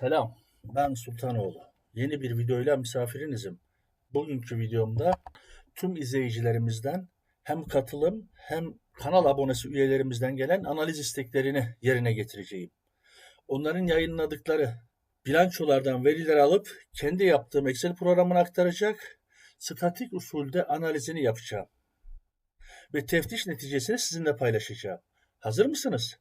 Selam, ben Sultanoğlu. Yeni bir videoyla misafirinizim. Bugünkü videomda tüm izleyicilerimizden hem katılım hem kanal abonesi üyelerimizden gelen analiz isteklerini yerine getireceğim. Onların yayınladıkları bilançolardan veriler alıp kendi yaptığım Excel programına aktaracak, statik usulde analizini yapacağım. Ve teftiş neticesini sizinle paylaşacağım. Hazır mısınız?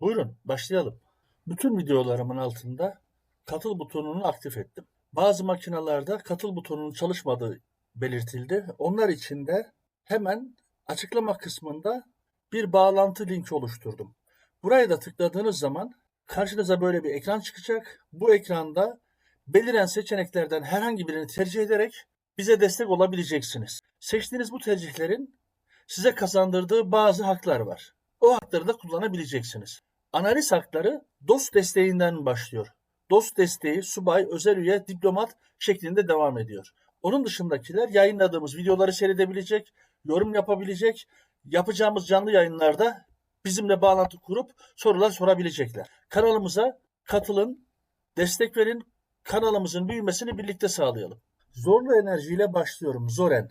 Buyurun, başlayalım. Bütün videolarımın altında katıl butonunu aktif ettim. Bazı makinalarda katıl butonunun çalışmadığı belirtildi. Onlar için de hemen açıklama kısmında bir bağlantı linki oluşturdum. Buraya da tıkladığınız zaman karşınıza böyle bir ekran çıkacak. Bu ekranda beliren seçeneklerden herhangi birini tercih ederek bize destek olabileceksiniz. Seçtiğiniz bu tercihlerin size kazandırdığı bazı haklar var. O hakları da kullanabileceksiniz. Analiz hakları DOS desteğinden başlıyor. DOS desteği, subay, özel üye, diplomat şeklinde devam ediyor. Onun dışındakiler yayınladığımız videoları seyredebilecek, yorum yapabilecek, yapacağımız canlı yayınlarda bizimle bağlantı kurup sorular sorabilecekler. Kanalımıza katılın, destek verin, kanalımızın büyümesini birlikte sağlayalım. Zorlu enerji ile başlıyorum. Zoren.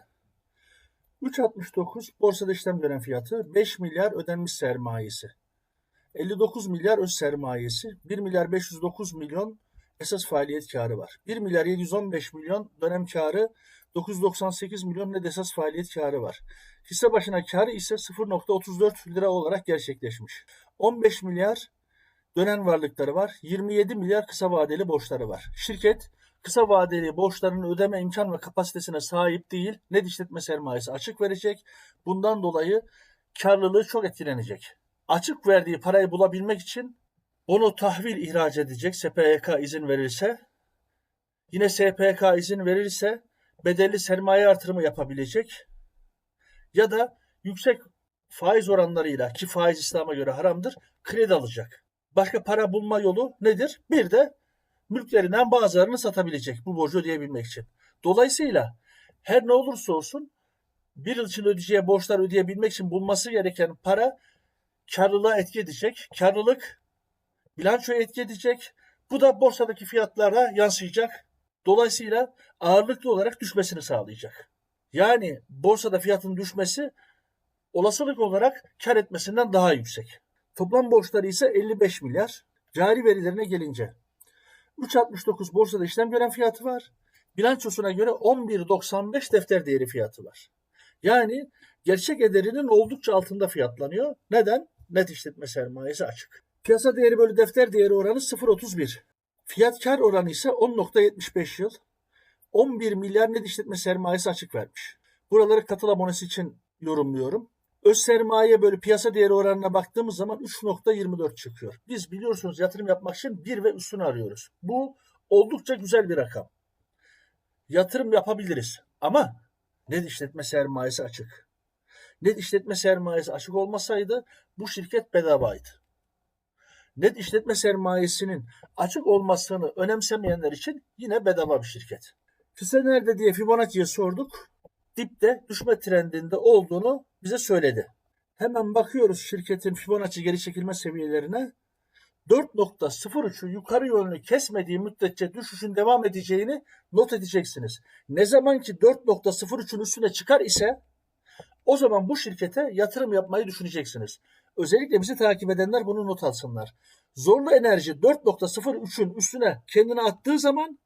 3.69 borsada işlem gören fiyatı, 5 milyar ödenmiş sermayesi. 59 milyar öz sermayesi, 1 milyar 509 milyon esas faaliyet karı var. 1 milyar 715 milyon dönem karı, 998 milyon net esas faaliyet karı var. Hisse başına karı ise 0.34 lira olarak gerçekleşmiş. 15 milyar dönen varlıkları var. 27 milyar kısa vadeli borçları var. Şirket kısa vadeli borçlarını ödeme imkan ve kapasitesine sahip değil. Net işletme sermayesi açık verecek. Bundan dolayı karlılığı çok etkilenecek açık verdiği parayı bulabilmek için onu tahvil ihraç edecek SPK izin verirse. Yine SPK izin verirse bedelli sermaye artırımı yapabilecek. Ya da yüksek faiz oranlarıyla ki faiz İslam'a göre haramdır kredi alacak. Başka para bulma yolu nedir? Bir de mülklerinden bazılarını satabilecek bu borcu ödeyebilmek için. Dolayısıyla her ne olursa olsun bir yıl için ödeyeceği borçlar ödeyebilmek için bulması gereken para karlılığa etki edecek. Karlılık bilançoya etki edecek. Bu da borsadaki fiyatlara yansıyacak. Dolayısıyla ağırlıklı olarak düşmesini sağlayacak. Yani borsada fiyatın düşmesi olasılık olarak kar etmesinden daha yüksek. Toplam borçları ise 55 milyar. Cari verilerine gelince 3.69 borsada işlem gören fiyatı var. Bilançosuna göre 11.95 defter değeri fiyatı var. Yani gerçek ederinin oldukça altında fiyatlanıyor. Neden? Net işletme sermayesi açık. Piyasa değeri bölü defter değeri oranı 0.31. Fiyat kar oranı ise 10.75 yıl. 11 milyar net işletme sermayesi açık vermiş. Buraları katıl abonesi için yorumluyorum. Öz sermaye bölü piyasa değeri oranına baktığımız zaman 3.24 çıkıyor. Biz biliyorsunuz yatırım yapmak için 1 ve üstünü arıyoruz. Bu oldukça güzel bir rakam. Yatırım yapabiliriz ama net işletme sermayesi açık net işletme sermayesi açık olmasaydı bu şirket bedavaydı. Net işletme sermayesinin açık olmasını önemsemeyenler için yine bedava bir şirket. Hisse nerede diye Fibonacci'ye sorduk. Dipte düşme trendinde olduğunu bize söyledi. Hemen bakıyoruz şirketin Fibonacci geri çekilme seviyelerine. 4.03'ü yukarı yönlü kesmediği müddetçe düşüşün devam edeceğini not edeceksiniz. Ne zaman ki 4.03'ün üstüne çıkar ise o zaman bu şirkete yatırım yapmayı düşüneceksiniz. Özellikle bizi takip edenler bunu not alsınlar. Zorlu enerji 4.03'ün üstüne kendini attığı zaman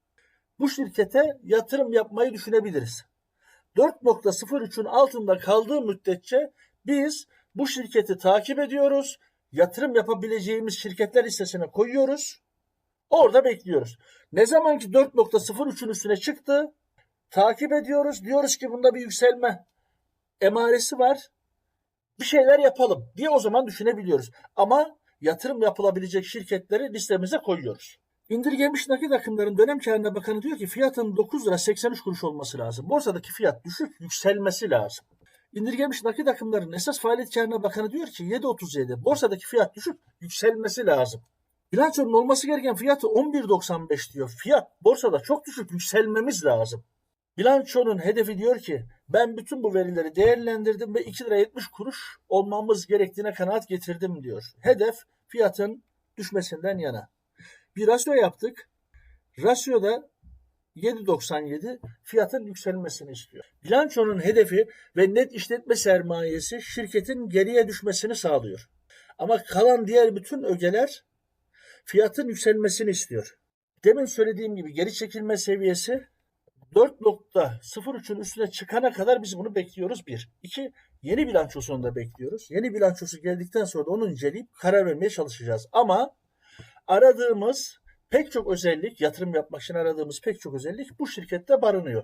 bu şirkete yatırım yapmayı düşünebiliriz. 4.03'ün altında kaldığı müddetçe biz bu şirketi takip ediyoruz. Yatırım yapabileceğimiz şirketler listesine koyuyoruz. Orada bekliyoruz. Ne zaman ki 4.03'ün üstüne çıktı takip ediyoruz. Diyoruz ki bunda bir yükselme emaresi var. Bir şeyler yapalım diye o zaman düşünebiliyoruz. Ama yatırım yapılabilecek şirketleri listemize koyuyoruz. İndirgemiş nakit akımların dönem karına bakanı diyor ki fiyatın 9 lira 83 kuruş olması lazım. Borsadaki fiyat düşük yükselmesi lazım. İndirgemiş nakit akımların esas faaliyet karına bakanı diyor ki 7.37. Borsadaki fiyat düşük yükselmesi lazım. Bilançonun olması gereken fiyatı 11.95 diyor. Fiyat borsada çok düşük yükselmemiz lazım. Bilançonun hedefi diyor ki ben bütün bu verileri değerlendirdim ve 2 lira 70 kuruş olmamız gerektiğine kanaat getirdim diyor. Hedef fiyatın düşmesinden yana. Bir rasyo yaptık. Rasyoda 7.97 fiyatın yükselmesini istiyor. Bilançonun hedefi ve net işletme sermayesi şirketin geriye düşmesini sağlıyor. Ama kalan diğer bütün ögeler fiyatın yükselmesini istiyor. Demin söylediğim gibi geri çekilme seviyesi 4.03'ün üstüne çıkana kadar biz bunu bekliyoruz. Bir. İki, yeni bilançosunu da bekliyoruz. Yeni bilançosu geldikten sonra da onu inceleyip karar vermeye çalışacağız. Ama aradığımız pek çok özellik, yatırım yapmak için aradığımız pek çok özellik bu şirkette barınıyor.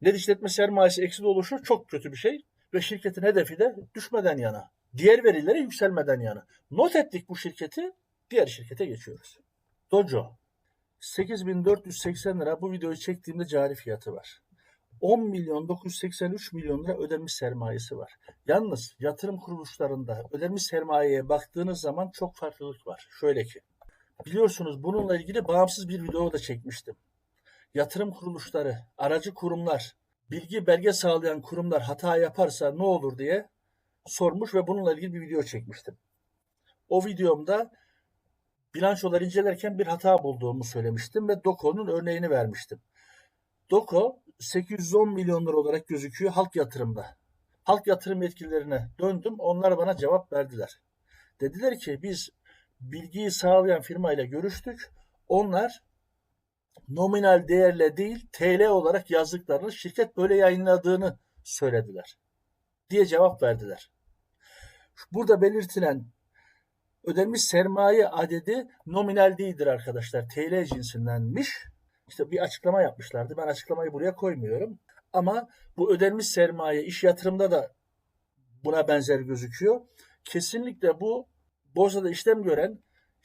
Net işletme sermayesi eksili oluşu çok kötü bir şey ve şirketin hedefi de düşmeden yana. Diğer verilere yükselmeden yana. Not ettik bu şirketi, diğer şirkete geçiyoruz. Dojo. 8480 lira bu videoyu çektiğimde cari fiyatı var. 10 milyon 983 milyon lira ödenmiş sermayesi var. Yalnız yatırım kuruluşlarında ödenmiş sermayeye baktığınız zaman çok farklılık var. Şöyle ki biliyorsunuz bununla ilgili bağımsız bir video da çekmiştim. Yatırım kuruluşları, aracı kurumlar, bilgi belge sağlayan kurumlar hata yaparsa ne olur diye sormuş ve bununla ilgili bir video çekmiştim. O videomda bilançoları incelerken bir hata bulduğumu söylemiştim ve Doko'nun örneğini vermiştim. Doko 810 milyon lira olarak gözüküyor halk yatırımda. Halk yatırım yetkililerine döndüm. Onlar bana cevap verdiler. Dediler ki biz bilgiyi sağlayan firmayla görüştük. Onlar nominal değerle değil TL olarak yazdıklarını şirket böyle yayınladığını söylediler diye cevap verdiler. Burada belirtilen ödenmiş sermaye adedi nominal değildir arkadaşlar. TL cinsindenmiş. İşte bir açıklama yapmışlardı. Ben açıklamayı buraya koymuyorum. Ama bu ödenmiş sermaye iş yatırımda da buna benzer gözüküyor. Kesinlikle bu borsada işlem gören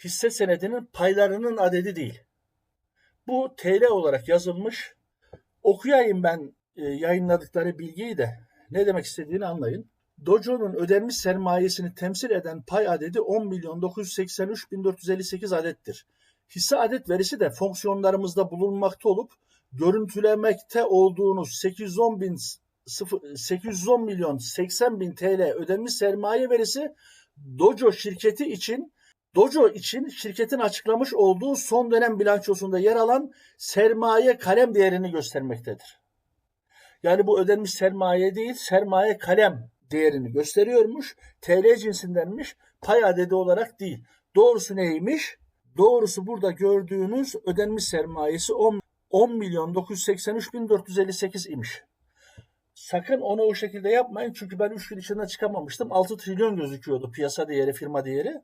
hisse senedinin paylarının adedi değil. Bu TL olarak yazılmış. Okuyayım ben e, yayınladıkları bilgiyi de ne demek istediğini anlayın. Dojo'nun ödenmiş sermayesini temsil eden pay adedi 10 milyon 983 bin 458 adettir. Hisse adet verisi de fonksiyonlarımızda bulunmakta olup görüntülemekte olduğunuz 810 bin 810 milyon 80 bin TL ödenmiş sermaye verisi Dojo şirketi için Dojo için şirketin açıklamış olduğu son dönem bilançosunda yer alan sermaye kalem değerini göstermektedir. Yani bu ödenmiş sermaye değil, sermaye kalem değerini gösteriyormuş. TL cinsindenmiş, pay adedi olarak değil. Doğrusu neymiş? Doğrusu burada gördüğünüz ödenmiş sermayesi 10, 10 milyon 983 bin 458 imiş. Sakın onu o şekilde yapmayın çünkü ben 3 gün içinde çıkamamıştım. 6 trilyon gözüküyordu piyasa değeri, firma değeri.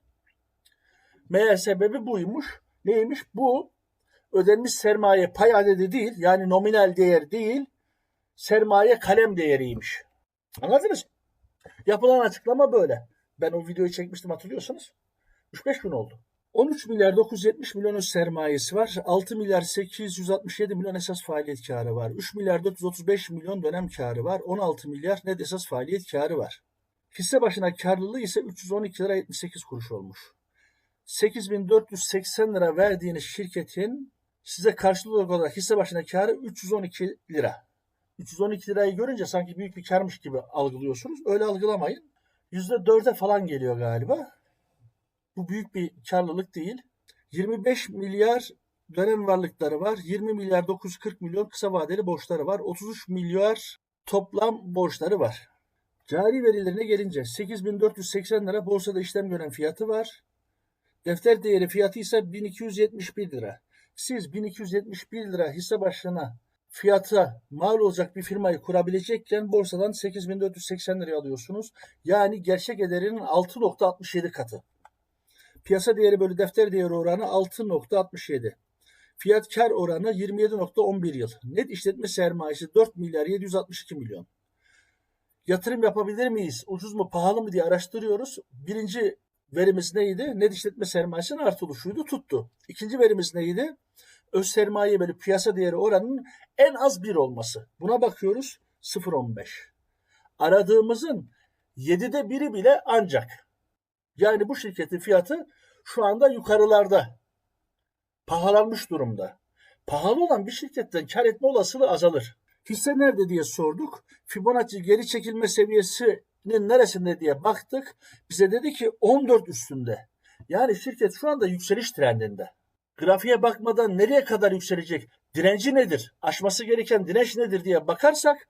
Meğer sebebi buymuş. Neymiş? Bu ödenmiş sermaye pay adedi değil yani nominal değer değil sermaye kalem değeriymiş. Anladınız mı? Yapılan açıklama böyle. Ben o videoyu çekmiştim hatırlıyorsunuz. 3-5 gün oldu. 13 milyar 970 milyon öz sermayesi var. 6 milyar 867 milyon esas faaliyet karı var. 3 milyar 435 milyon dönem karı var. 16 milyar net esas faaliyet karı var. Hisse başına karlılığı ise 312 lira 78 kuruş olmuş. 8480 lira verdiğiniz şirketin size karşılık olarak hisse başına karı 312 lira. 312 lirayı görünce sanki büyük bir karmış gibi algılıyorsunuz. Öyle algılamayın. %4'e falan geliyor galiba. Bu büyük bir karlılık değil. 25 milyar dönem varlıkları var. 20 milyar 940 milyon kısa vadeli borçları var. 33 milyar toplam borçları var. Cari verilerine gelince 8480 lira borsada işlem gören fiyatı var. Defter değeri fiyatı ise 1271 lira. Siz 1271 lira hisse başına fiyata mal olacak bir firmayı kurabilecekken borsadan 8480 liraya alıyorsunuz. Yani gerçek ederinin 6.67 katı. Piyasa değeri bölü defter değeri oranı 6.67. Fiyat kar oranı 27.11 yıl. Net işletme sermayesi 4 milyar 762 milyon. Yatırım yapabilir miyiz? Ucuz mu pahalı mı diye araştırıyoruz. Birinci verimiz neydi? Net işletme sermayesinin artılışıydı tuttu. İkinci verimiz neydi? Öz sermaye bölü piyasa değeri oranının en az 1 olması. Buna bakıyoruz 0.15. Aradığımızın 7'de biri bile ancak. Yani bu şirketin fiyatı şu anda yukarılarda. Pahalanmış durumda. Pahalı olan bir şirketten kar etme olasılığı azalır. Hisse nerede diye sorduk. Fibonacci geri çekilme seviyesinin neresinde diye baktık. Bize dedi ki 14 üstünde. Yani şirket şu anda yükseliş trendinde. Grafiğe bakmadan nereye kadar yükselecek, direnci nedir, aşması gereken direnç nedir diye bakarsak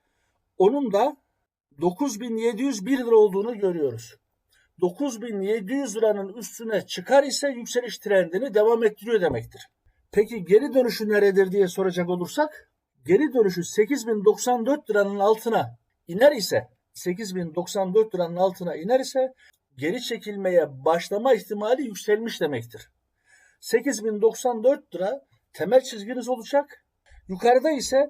onun da 9701 lira olduğunu görüyoruz. 9700 liranın üstüne çıkar ise yükseliş trendini devam ettiriyor demektir. Peki geri dönüşü neredir diye soracak olursak geri dönüşü 8094 liranın altına iner ise 8094 liranın altına iner ise geri çekilmeye başlama ihtimali yükselmiş demektir. 8094 lira temel çizginiz olacak. Yukarıda ise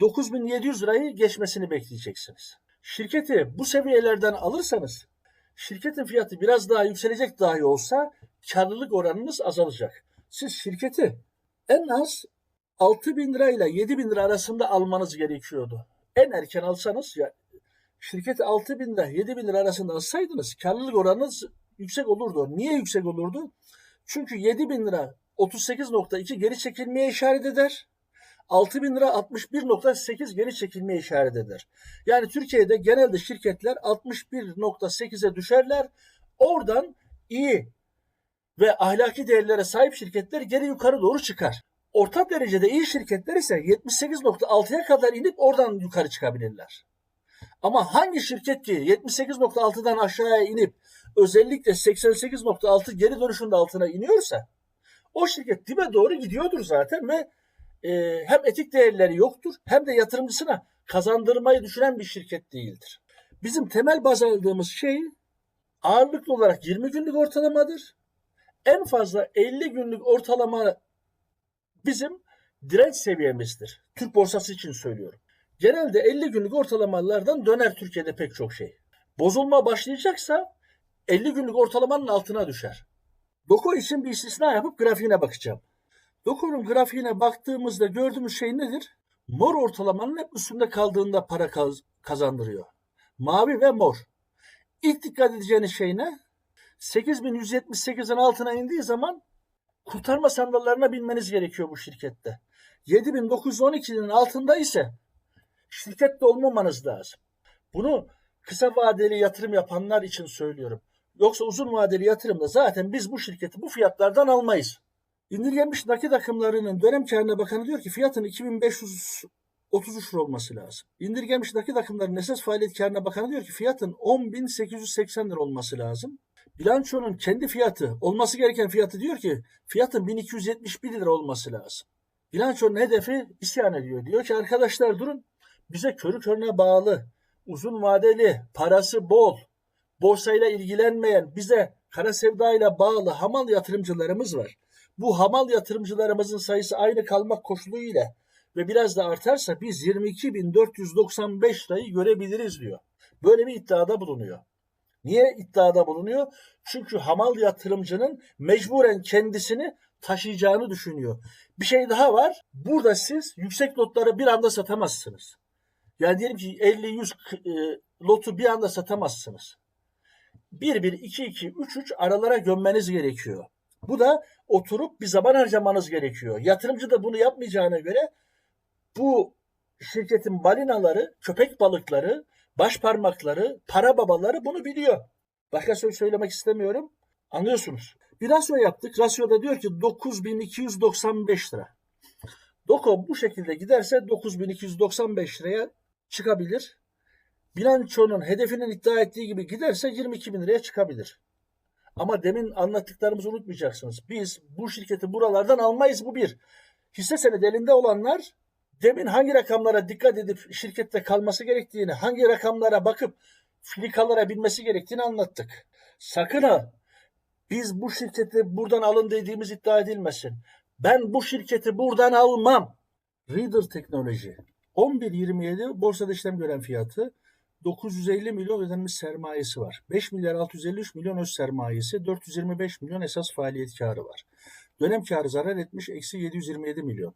9700 lirayı geçmesini bekleyeceksiniz. Şirketi bu seviyelerden alırsanız şirketin fiyatı biraz daha yükselecek dahi olsa karlılık oranınız azalacak. Siz şirketi en az 6 bin lira ile 7 bin lira arasında almanız gerekiyordu. En erken alsanız ya şirketi 6 bin lira 7 bin lira arasında alsaydınız karlılık oranınız yüksek olurdu. Niye yüksek olurdu? Çünkü 7 bin lira 38.2 geri çekilmeye işaret eder. 6 bin lira 61.8 geri çekilmeye işaret eder. Yani Türkiye'de genelde şirketler 61.8'e düşerler. Oradan iyi ve ahlaki değerlere sahip şirketler geri yukarı doğru çıkar. Orta derecede iyi şirketler ise 78.6'ya kadar inip oradan yukarı çıkabilirler. Ama hangi şirket ki 78.6'dan aşağıya inip özellikle 88.6 geri dönüşünde altına iniyorsa o şirket dibe doğru gidiyordur zaten ve e, hem etik değerleri yoktur hem de yatırımcısına kazandırmayı düşünen bir şirket değildir. Bizim temel baz aldığımız şey ağırlıklı olarak 20 günlük ortalamadır. En fazla 50 günlük ortalama bizim direnç seviyemizdir. Türk borsası için söylüyorum. Genelde 50 günlük ortalamalardan döner Türkiye'de pek çok şey. Bozulma başlayacaksa 50 günlük ortalamanın altına düşer. Doko için bir istisna yapıp grafiğine bakacağım. Doko'nun grafiğine baktığımızda gördüğümüz şey nedir? Mor ortalamanın hep üstünde kaldığında para kazandırıyor. Mavi ve mor. İlk dikkat edeceğiniz şey ne? 8178'in altına indiği zaman kurtarma sandallarına binmeniz gerekiyor bu şirkette. 7912'nin altında ise şirkette olmamanız lazım. Bunu kısa vadeli yatırım yapanlar için söylüyorum. Yoksa uzun vadeli yatırımda zaten biz bu şirketi bu fiyatlardan almayız. İndirgenmiş nakit akımlarının dönem karına bakanı diyor ki fiyatın 2533 lira olması lazım. İndirgenmiş nakit akımlarının esas faaliyet karına bakanı diyor ki fiyatın 10.880 lira olması lazım. Bilançonun kendi fiyatı, olması gereken fiyatı diyor ki fiyatın 1271 lira olması lazım. Bilançonun hedefi isyan ediyor. Diyor ki arkadaşlar durun bize körü körüne bağlı, uzun vadeli, parası bol, borsayla ilgilenmeyen, bize kara sevdayla bağlı hamal yatırımcılarımız var. Bu hamal yatırımcılarımızın sayısı aynı kalmak koşuluyla ve biraz da artarsa biz 22.495 lirayı görebiliriz diyor. Böyle bir iddiada bulunuyor. Niye iddiada bulunuyor? Çünkü hamal yatırımcının mecburen kendisini taşıyacağını düşünüyor. Bir şey daha var. Burada siz yüksek lotları bir anda satamazsınız. Yani diyelim ki 50-100 e, lotu bir anda satamazsınız. 1-1, 2-2, 3-3 aralara gömmeniz gerekiyor. Bu da oturup bir zaman harcamanız gerekiyor. Yatırımcı da bunu yapmayacağına göre bu şirketin balinaları, köpek balıkları, baş parmakları, para babaları bunu biliyor. Başka söz söylemek istemiyorum. Anlıyorsunuz. Bir rasyo yaptık. Rasyoda diyor ki 9295 lira. Doko bu şekilde giderse 9295 liraya çıkabilir. Bilançonun hedefinin iddia ettiği gibi giderse 22 bin liraya çıkabilir. Ama demin anlattıklarımızı unutmayacaksınız. Biz bu şirketi buralardan almayız bu bir. Hisse senedi elinde olanlar demin hangi rakamlara dikkat edip şirkette kalması gerektiğini, hangi rakamlara bakıp filikalara binmesi gerektiğini anlattık. Sakın ha biz bu şirketi buradan alın dediğimiz iddia edilmesin. Ben bu şirketi buradan almam. Reader Teknoloji 11.27 borsada işlem gören fiyatı 950 milyon ödenmiş sermayesi var. 5 milyar 653 milyon öz sermayesi, 425 milyon esas faaliyet karı var. Dönem karı zarar etmiş, eksi 727 milyon.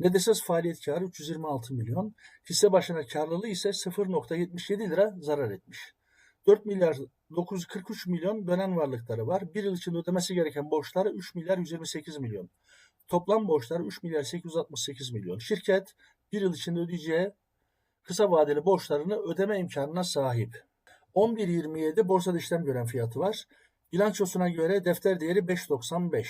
Net esas faaliyet karı 326 milyon. Hisse başına karlılığı ise 0.77 lira zarar etmiş. 4 milyar 943 milyon dönen varlıkları var. Bir yıl içinde ödemesi gereken borçları 3 milyar 128 milyon. Toplam borçları 3 milyar 868 milyon. Şirket bir yıl içinde ödeyeceği kısa vadeli borçlarını ödeme imkanına sahip. 11.27 borsada işlem gören fiyatı var. Bilançosuna göre defter değeri 5.95.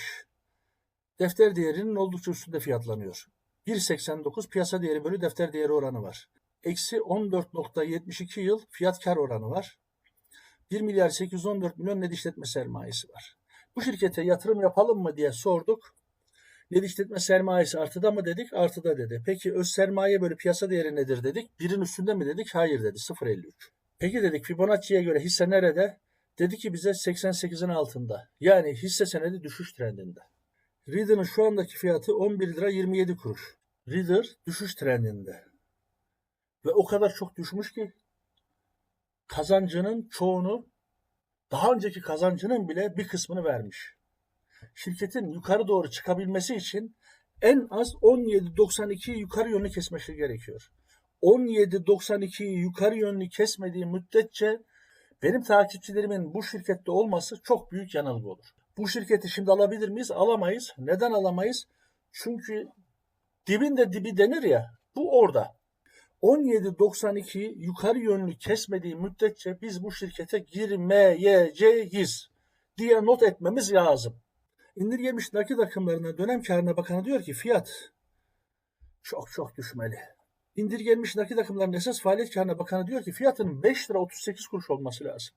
defter değerinin oldukça üstünde fiyatlanıyor. 1.89 piyasa değeri bölü defter değeri oranı var. Eksi 14.72 yıl fiyat kar oranı var. 1 milyar 814 milyon net işletme sermayesi var. Bu şirkete yatırım yapalım mı diye sorduk. Net işletme sermayesi artıda mı dedik? Artıda dedi. Peki öz sermaye bölü piyasa değeri nedir dedik? Birin üstünde mi dedik? Hayır dedi. 0.53. Peki dedik Fibonacci'ye göre hisse nerede? Dedi ki bize 88'in altında. Yani hisse senedi düşüş trendinde. Reader'ın şu andaki fiyatı 11 lira 27 kuruş. Reader düşüş trendinde. Ve o kadar çok düşmüş ki kazancının çoğunu daha önceki kazancının bile bir kısmını vermiş. Şirketin yukarı doğru çıkabilmesi için en az 17.92'yi yukarı yönlü kesmesi gerekiyor. 17.92'yi yukarı yönlü kesmediği müddetçe benim takipçilerimin bu şirkette olması çok büyük yanılgı olur. Bu şirketi şimdi alabilir miyiz? Alamayız. Neden alamayız? Çünkü dibinde dibi denir ya. Bu orada. 17.92'yi yukarı yönlü kesmediği müddetçe biz bu şirkete girmeyeceğiz diye not etmemiz lazım. İndirgemiş nakit akımlarına dönem karına bakanı diyor ki fiyat çok çok düşmeli. İndirgenmiş nakit akımlarının esas faaliyet karına bakanı diyor ki fiyatın 5 lira 38 kuruş olması lazım.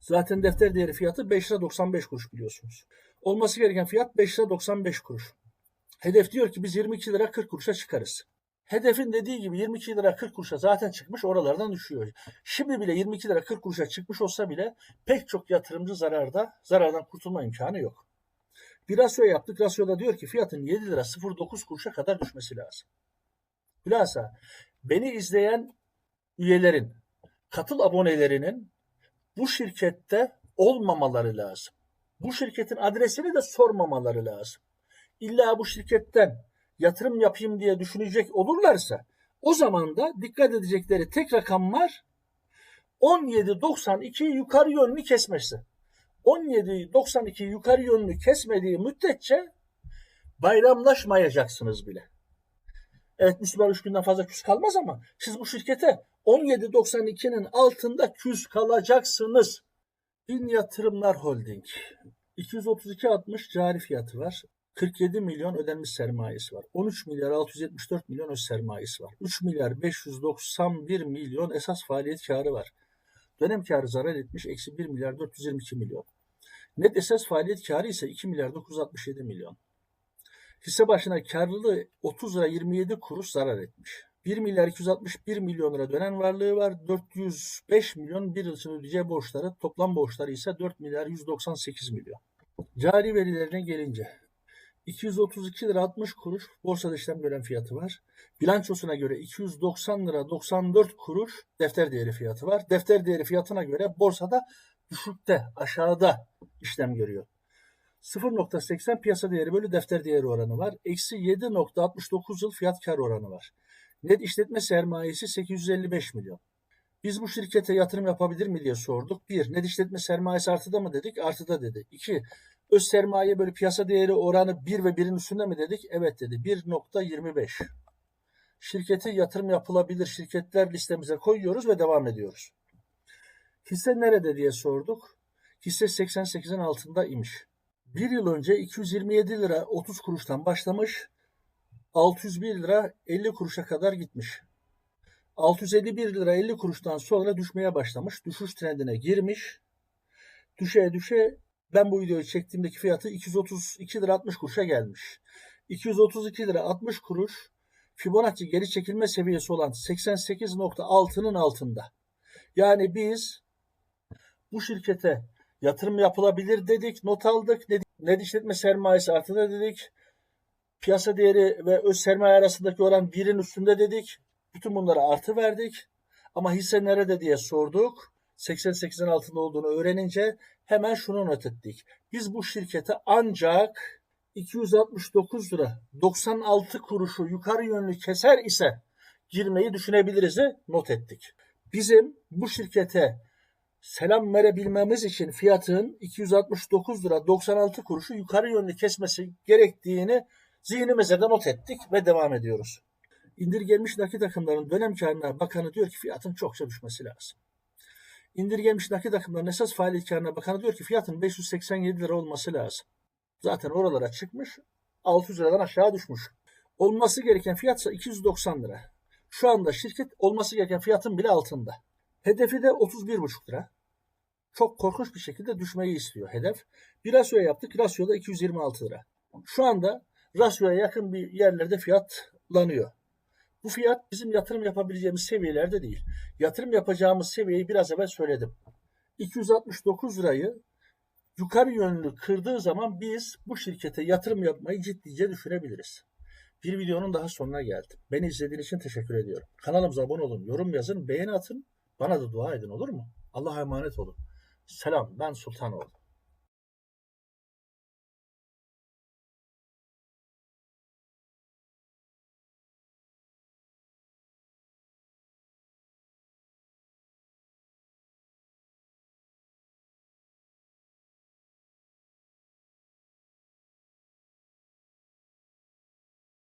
Zaten defter değeri fiyatı 5 lira 95 kuruş biliyorsunuz. Olması gereken fiyat 5 lira 95 kuruş. Hedef diyor ki biz 22 lira 40 kuruşa çıkarız. Hedefin dediği gibi 22 lira 40 kuruşa zaten çıkmış oralardan düşüyor. Şimdi bile 22 lira 40 kuruşa çıkmış olsa bile pek çok yatırımcı zararda, zarardan kurtulma imkanı yok. Bir rasyo yaptık. Rasyoda diyor ki fiyatın 7 lira 09 kuruşa kadar düşmesi lazım. Bilhassa beni izleyen üyelerin, katıl abonelerinin bu şirkette olmamaları lazım. Bu şirketin adresini de sormamaları lazım. İlla bu şirketten yatırım yapayım diye düşünecek olurlarsa o zaman da dikkat edecekleri tek rakam var 17.92 yukarı yönlü kesmesi. 17.92 yukarı yönlü kesmediği müddetçe bayramlaşmayacaksınız bile. Evet Müslüman 3 günden fazla küs kalmaz ama siz bu şirkete 17.92'nin altında küs kalacaksınız. Bin Yatırımlar Holding 232.60 cari fiyatı var. 47 milyon ödenmiş sermayesi var. 13 milyar 674 milyon öz sermayesi var. 3 milyar 591 milyon esas faaliyet karı var. Dönem karı zarar etmiş eksi 1 milyar 422 milyon. Net esas faaliyet karı ise 2 milyar 967 milyon. Hisse başına karlılığı 30 lira 27 kuruş zarar etmiş. 1 milyar 261 milyon lira dönen varlığı var. 405 milyon bir yıl için ödeyeceği borçları. Toplam borçları ise 4 milyar 198 milyon. Cari verilerine gelince 232 lira 60 kuruş borsada işlem gören fiyatı var. Bilançosuna göre 290 lira 94 kuruş defter değeri fiyatı var. Defter değeri fiyatına göre borsada düşükte, aşağıda işlem görüyor. 0.80 piyasa değeri bölü defter değeri oranı var. Eksi 7.69 yıl fiyat kar oranı var. Net işletme sermayesi 855 milyon. Biz bu şirkete yatırım yapabilir mi diye sorduk. Bir, net işletme sermayesi artıda mı dedik? Artıda dedi. İki, öz sermaye böyle piyasa değeri oranı 1 ve 1'in üstünde mi dedik? Evet dedi. 1.25. Şirkete yatırım yapılabilir şirketler listemize koyuyoruz ve devam ediyoruz. Hisse nerede diye sorduk. Hisse 88'in altında imiş. Bir yıl önce 227 lira 30 kuruştan başlamış. 601 lira 50 kuruşa kadar gitmiş. 651 lira 50 kuruştan sonra düşmeye başlamış. Düşüş trendine girmiş. Düşe düşe ben bu videoyu çektiğimdeki fiyatı 232 lira 60 kuruşa gelmiş. 232 lira 60 kuruş Fibonacci geri çekilme seviyesi olan 88.6'nın altında. Yani biz bu şirkete yatırım yapılabilir dedik, not aldık. Net işletme sermayesi artıda dedik. Piyasa değeri ve öz sermaye arasındaki oran birin üstünde dedik. Bütün bunlara artı verdik. Ama hisse nerede diye sorduk. 88'in altında olduğunu öğrenince hemen şunu not ettik. Biz bu şirkete ancak 269 lira 96 kuruşu yukarı yönlü keser ise girmeyi düşünebiliriz'i not ettik. Bizim bu şirkete selam verebilmemiz için fiyatın 269 lira 96 kuruşu yukarı yönlü kesmesi gerektiğini zihnimize de not ettik ve devam ediyoruz. İndirgenmiş nakit akımlarının dönem karına bakanı diyor ki fiyatın çokça düşmesi lazım. İndirgenmiş nakit akımlarının esas faaliyet karına bakanı diyor ki fiyatın 587 lira olması lazım. Zaten oralara çıkmış. 600 liradan aşağı düşmüş. Olması gereken fiyatsa 290 lira. Şu anda şirket olması gereken fiyatın bile altında. Hedefi de 31,5 lira. Çok korkunç bir şekilde düşmeyi istiyor hedef. Bir rasyo yaptık. Rasyoda 226 lira. Şu anda rasyoya yakın bir yerlerde fiyatlanıyor. Bu fiyat bizim yatırım yapabileceğimiz seviyelerde değil. Yatırım yapacağımız seviyeyi biraz evvel söyledim. 269 lirayı yukarı yönlü kırdığı zaman biz bu şirkete yatırım yapmayı ciddice düşünebiliriz. Bir videonun daha sonuna geldim. Beni izlediğiniz için teşekkür ediyorum. Kanalımıza abone olun, yorum yazın, beğeni atın. Bana da dua edin olur mu? Allah'a emanet olun. Selam ben Sultanoğlu.